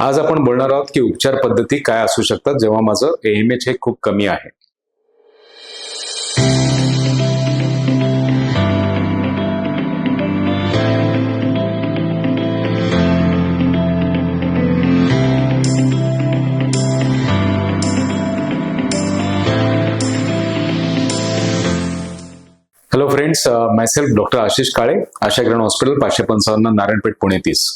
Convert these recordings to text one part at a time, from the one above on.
आज आपण बोलणार आहोत की उपचार पद्धती काय असू शकतात जेव्हा माझं एएमएच हे खूप कमी आहे. Hello friends myself doctor Ashish Kale Asha Kiran hospital पाचशे पंचावन्न नारायणपेठ पुणे तीस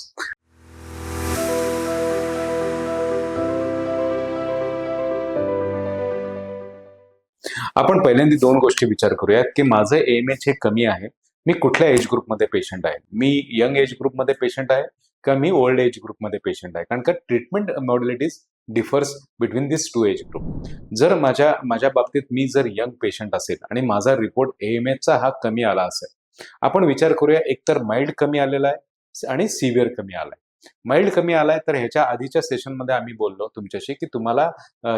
आपण पहिल्यांदा दोन गोष्टी विचार करूयात की माझं एम एच हे कमी आहे. मी कुठल्या एज ग्रुपमध्ये पेशंट आहे? मी यंग एज ग्रुपमध्ये पेशंट आहे का मी ओल्ड एज ग्रुपमध्ये पेशंट आहे? कारण का treatment modalities differs between this two age group जर माझ्या माझ्या बाबतीत मी जर यंग पेशंट असेल आणि माझा रिपोर्ट एम एचचा हा कमी आला असेल आपण विचार करूया एकतर माइल्ड कमी आलेला आहे आणि सिव्हिअर कमी आलाय. माइल्ड कमी आलाय तर ह्याच्या आधीच्या सेशनमध्ये आम्ही बोललो तुमच्याशी की तुम्हाला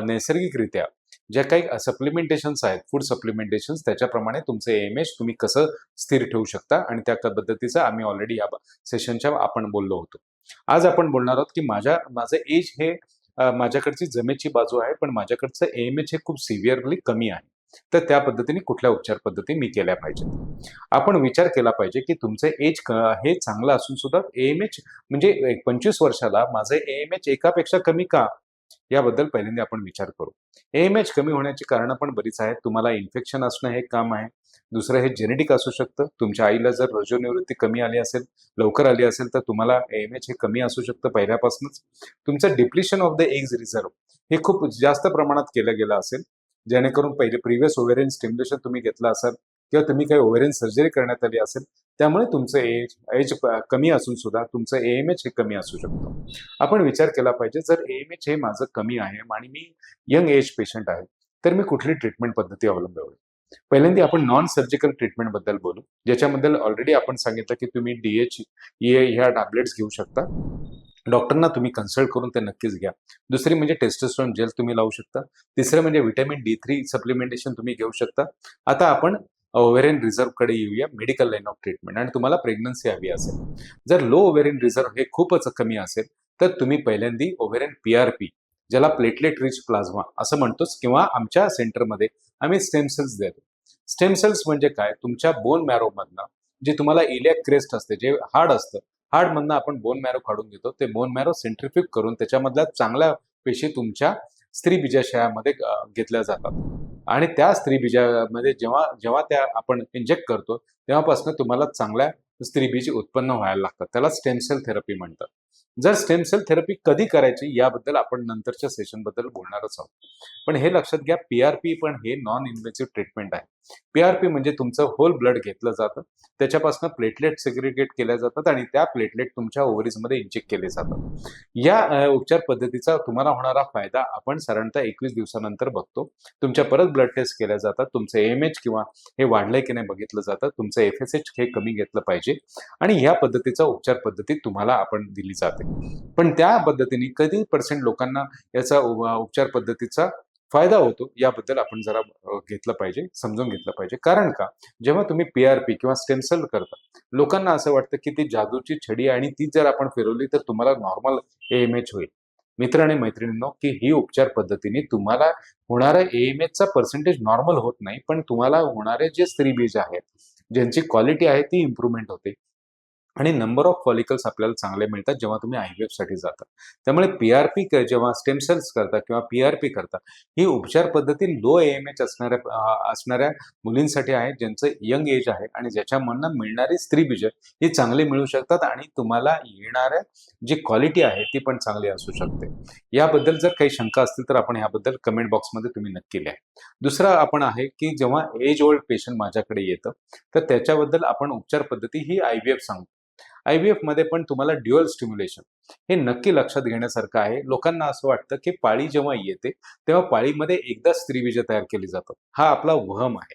नैसर्गिकरित्या ज्या काही सप्लिमेंटेशन्स आहेत फूड सप्लिमेंटेशन्स त्याच्याप्रमाणे तुमचं एम एच तुम्ही कसं स्थिर ठेवू शकता आणि त्या पद्धतीचं आम्ही ऑलरेडी या सेशनच्या आपण बोललो होतो. आज आपण बोलणार आहोत की माझ्या माझं एज हे माझ्याकडची जमेची बाजू आहे पण माझ्याकडचं एम एच हे खूप सिव्हिअरली कमी आहे. तर त्या पद्धतीने कुठल्या उपचार पद्धती मी केल्या पाहिजेत? आपण विचार केला पाहिजे की तुमचं एज हे चांगलं असून सुद्धा एम एच म्हणजे पंचवीस वर्षाला माझं एम एच एकापेक्षा कमी का? याबद्दल पहिल्यांदा आपण विचार करू. एम एच कमी होण्याची कारणं पण बरीच आहेत. तुम्हाला इन्फेक्शन असणं हे काम आहे. दुसरं हे जेनेटिक असू शकतं. तुमच्या आईला जर रजोनिवृत्ती कमी आली असेल लवकर आली असेल तर तुम्हाला एम एच हे कमी असू शकतं पहिल्यापासूनच. तुमचं depletion of the eggs reserve हे खूप जास्त प्रमाणात केलं गेलं असेल. जेणेकरून पहिले प्रिव्हियस ओव्हेरियन स्टिम्युलेशन तुम्ही घेतलं असाल किंवा तुम्ही काही ओव्हेरियन सर्जरी करण्यात आली असेल त्यामुळे तुमचं एज एज कमी असून सुद्धा तुमचं एम एच हे कमी असू शकतं. आपण विचार केला पाहिजे जर एम एच हे माझं कमी आहे आणि मी यंग एज पेशंट आहे तर मी कुठली ट्रीटमेंट पद्धती अवलंबावी पहिल्यांदा आपण नॉन सर्जिकल ट्रीटमेंटबद्दल बोलू ज्याच्याबद्दल ऑलरेडी आपण सांगितलं की तुम्ही डीएच ए ह्या टॅबलेट्स घेऊ शकता. डॉक्टरना तुम्ही कन्सल्ट करून ते नक्कीच घ्या. दुसरी म्हणजे टेस्टोस्टेरॉन जेल तुम्ही लावू शकता. तिसरं म्हणजे व्हिटॅमिन डी थ्री सप्लिमेंटेशन तुम्ही घेऊ शकता. आता आपण ओव्हेरियन रिझर्व्हकडे येऊया मेडिकल लाईन ऑफ ट्रीटमेंट आणि तुम्हाला प्रेग्नन्सी हवी असेल. जर लो ओव्हेरियन रिझर्व्ह हे खूपच कमी असेल तर तुम्ही पहिल्यांदी ओव्हेरियन पी आर पी ज्याला प्लेटलेट रिच प्लाझ्मा असं म्हणतोच किंवा आमच्या सेंटरमध्ये आम्ही स्टेम सेल्स देतो. स्टेम सेल्स म्हणजे काय? तुमच्या बोन मॅरोमधनं जे तुम्हाला इलियाक क्रेस्ट असते जे हार्ड असतं हार्डमधनं आपण बोन मॅरो काढून घेतो ते बोन मॅरो सेंट्रिफ्यूक करून त्याच्यामधल्या चांगल्या पेशी तुमच्या स्त्री बीजाशयामध्ये घेतल्या जातात. आणि त्या स्त्री बीजामध्ये जेव्हा जेव्हा त्या आपण इंजेक्ट करतो तेव्हापासून तुम्हाला चांगल्या स्त्रीबीज उत्पन्न व्हायला लागतात. त्याला स्टेम सेल थेरपी म्हणतात. जर स्टेम सेल थेरपी कधी करायची याबद्दल आपण नंतरच्या सेशनबद्दल बोलणारच आहोत. पण हे लक्षात घ्या पी आर पी पण हे नॉन इन्व्हेसिव्ह ट्रीटमेंट आहे. पी आर पी म्हणजे तुमचं होल ब्लड घेतलं जातं त्याच्यापासून प्लेटलेट सेग्रिगेट केल्या जातात आणि त्या प्लेटलेट तुमच्या ओव्हरीजमध्ये इंजेक्ट केले जातात. या उपचार पद्धतीचा तुम्हाला होणारा फायदा आपण साधारणतः एकवीस दिवसानंतर बघतो. तुमच्या परत ब्लड टेस्ट केल्या जातात तुमचं एम एच किंवा हे वाढलंय की नाही बघितलं जातं तुमचं एफ एस एच हे कमी घेतलं पाहिजे. आणि ह्या पद्धतीचा उपचार पद्धती तुम्हाला आपण दिली जाते. पण त्या पद्धतीने कधी पर्सेंट लोकांना याचा उपचार पद्धतीचा फायदा होतो याबद्दल आपण जरा घेतलं पाहिजे समजून घेतलं पाहिजे. कारण का? जेव्हा तुम्ही पी आर पी किंवा स्टेमसेल करता लोकांना असं वाटतं की ती जादूची छडी आणि ती जर आपण फिरवली तर तुम्हाला नॉर्मल एम एच होईल. मित्र आणि मैत्रिणींनो की ही उपचार पद्धतीने तुम्हाला होणारा एम एचचा पर्सेंटेज नॉर्मल होत नाही पण तुम्हाला होणारे जे स्त्रीबीज आहेत ज्यांची क्वालिटी आहे ती इम्प्रूव्हमेंट होते. आणि नंबर ऑफ फॉलिकल्स आपल्याला चांगले मिळतात जेव्हा तुम्ही आयव्हीएफसाठी जाता. त्यामुळे पीआरपी जेव्हा स्टेम सेल्स करता किंवा पी आर पी करता ही उपचार पद्धती लो एम एच असणाऱ्या असणाऱ्या मुलींसाठी आहे ज्यांचं यंग एज आहे आणि ज्याच्यामधनं मिळणारी स्त्रीबीज ही चांगली मिळू शकतात आणि तुम्हाला येणाऱ्या जी क्वालिटी आहे ती पण चांगली असू शकते. याबद्दल जर काही शंका असतील तर आपण याबद्दल कमेंट बॉक्समध्ये तुम्ही नक्की लिहा. दुसरा आपण आहे की जेव्हा एज ओल्ड पेशंट माझ्याकडे येतं तर त्याच्याबद्दल आपण उपचार पद्धती ही आय व्ही एफ सांगतो आय व्ही एफमध्ये पण तुम्हाला ड्युअल स्टिम्युलेशन. हे नक्की लक्षात घेण्यासारखं आहे. लोकांना असं वाटतं की पाळी जेव्हा येते तेव्हा पाळीमध्ये एकदा स्त्रीबीज तयार केली जातात हा आपला वहम आहे.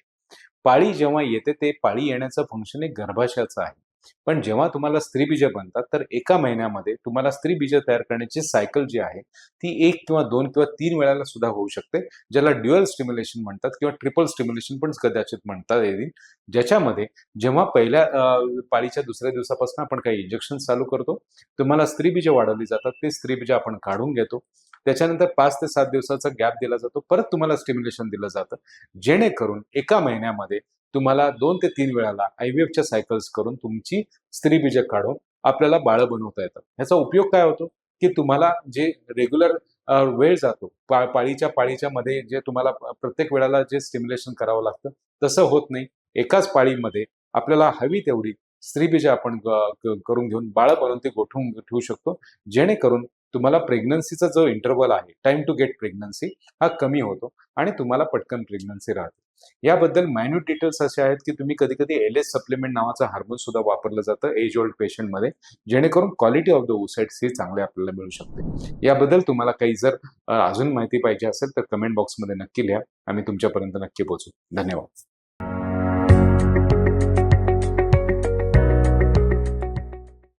पाळी जेव्हा येते ते पाळी येण्याचं फंक्शन हे गर्भाशयाचं आहे. पण जेव्हा तुम्हाला स्त्रीबीज बनतात तर एका महिन्यामध्ये तुम्हाला स्त्रीबीज तयार करण्याची सायकल जी आहे ती एक किंवा दोन किंवा तीन वेळाला सुद्धा होऊ शकते ज्याला ड्युअल स्टिम्युलेशन म्हणतात किंवा ट्रिपल स्टिम्युलेशन पण कदाचित म्हणता येईल. ज्याच्यामध्ये जेव्हा पहिल्या पाळीच्या दुसऱ्या दिवसापासून आपण काही इंजेक्शन चालू करतो तुम्हाला स्त्रीबीज वाढवली जातात ते स्त्रीबीज आपण काढून घेतो. त्याच्यानंतर पाच ते सात दिवसाचा गॅप दिला जातो परत तुम्हाला स्टिम्युलेशन दिलं जातं. जेणेकरून एका महिन्यामध्ये तुम्हाला दोन ते तीन वेळाला आयव्हीएफच्या सायकल्स करून तुमची स्त्रीबीज काढून आपल्याला बाळं बनवता येतात ह्याचा उपयोग काय होतो? की तुम्हाला जे रेग्युलर वेळ जातो पा पाळीच्या पाळीच्या मध्ये जे तुम्हाला प्रत्येक वेळाला जे स्टिम्युलेशन करावं लागतं तसं होत नाही. एकाच पाळीमध्ये आपल्याला हवी तेवढी स्त्रीबीज आपण करून घेऊन बाळ बनवून ते गोठवून ठेवू शकतो. जेणेकरून तुम्हाला प्रेग्नन्सीचा जो इंटरव्हल आहे टाइम टू गेट प्रेग्नन्सी हा कमी होतो आणि तुम्हाला पटकन प्रेग्नन्सी राहते. याबद्दल मायन्यूट डिटेल्स असे आहेत की तुम्ही कधी कधी एल एस सप्लिमेंट नावाचं हार्मोन सुद्धा वापरलं जातं एज ओल्ड पेशंटमध्ये जेणेकरून क्वालिटी ऑफ द ओसाइट्स ही चांगले आपल्याला मिळू शकते. याबद्दल तुम्हाला काही जर अजून माहिती पाहिजे असेल तर कमेंट बॉक्समध्ये नक्की लिहा. आम्ही तुमच्यापर्यंत नक्की पोहोचू. धन्यवाद.